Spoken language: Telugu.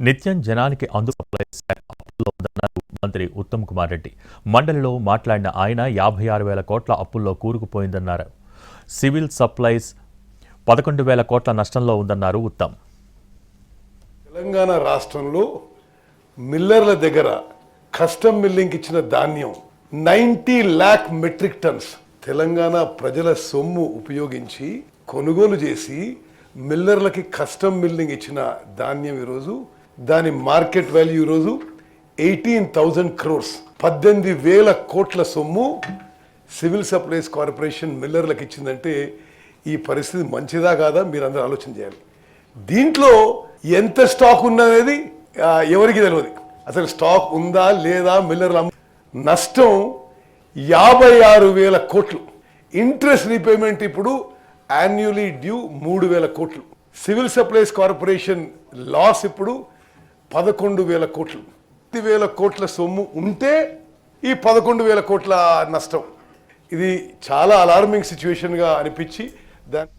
నిత్యం జనానికి అందుబాటులో అప్పుల్లో ఉందన్నారు మంత్రి ఉత్తమ్ కుమార్ రెడ్డి. మండలిలో మాట్లాడిన ఆయన యాభై ఆరు వేల కోట్ల అప్పుల్లో కూరుకుపోయిందన్నారు. సివిల్ సప్లైస్ పదకొండు వేల కోట్ల నష్టంలో ఉందన్నారు ఉత్తమ్. తెలంగాణ రాష్ట్రంలో మిల్లర్ల దగ్గర కస్టమ్ మిల్లింగ్ ఇచ్చిన ధాన్యం ninety lakh metric tons. Telangana ప్రజల సొమ్ము ఉపయోగించి కొనుగోలు చేసి మిల్లర్లకి కస్టమ్ మిల్లింగ్ ఇచ్చిన ధాన్యం ఈరోజు దాని మార్కెట్ వాల్యూ ఈరోజు ఎయిటీన్ థౌజండ్ క్రోర్స్. పద్దెనిమిది వేల కోట్ల సొమ్ము సివిల్ సప్లైస్ కార్పొరేషన్ మిల్లర్లకు ఇచ్చిందంటే ఈ పరిస్థితి మంచిదా కాదా? మీరు అందరూ ఆలోచన చేయాలి. దీంట్లో ఎంత స్టాక్ ఉన్నది ఎవరికి తెలియదు అసలు స్టాక్ ఉందా లేదా మిల్లర్ల నష్టం యాభై ఆరు వేల కోట్లు. ఇంట్రెస్ట్ రీపేమెంట్ ఇప్పుడు యాన్యువలీ డ్యూ మూడు వేల కోట్లు. సివిల్ సప్లైస్ కార్పొరేషన్ లాస్ ఇప్పుడు పదకొండు వేల కోట్లు. పది వేల కోట్ల సొమ్ము ఉంటే ఈ పదకొండు వేల కోట్ల నష్టం. ఇది చాలా అలార్మింగ్ సిచ్యువేషన్గా అనిపించి దాని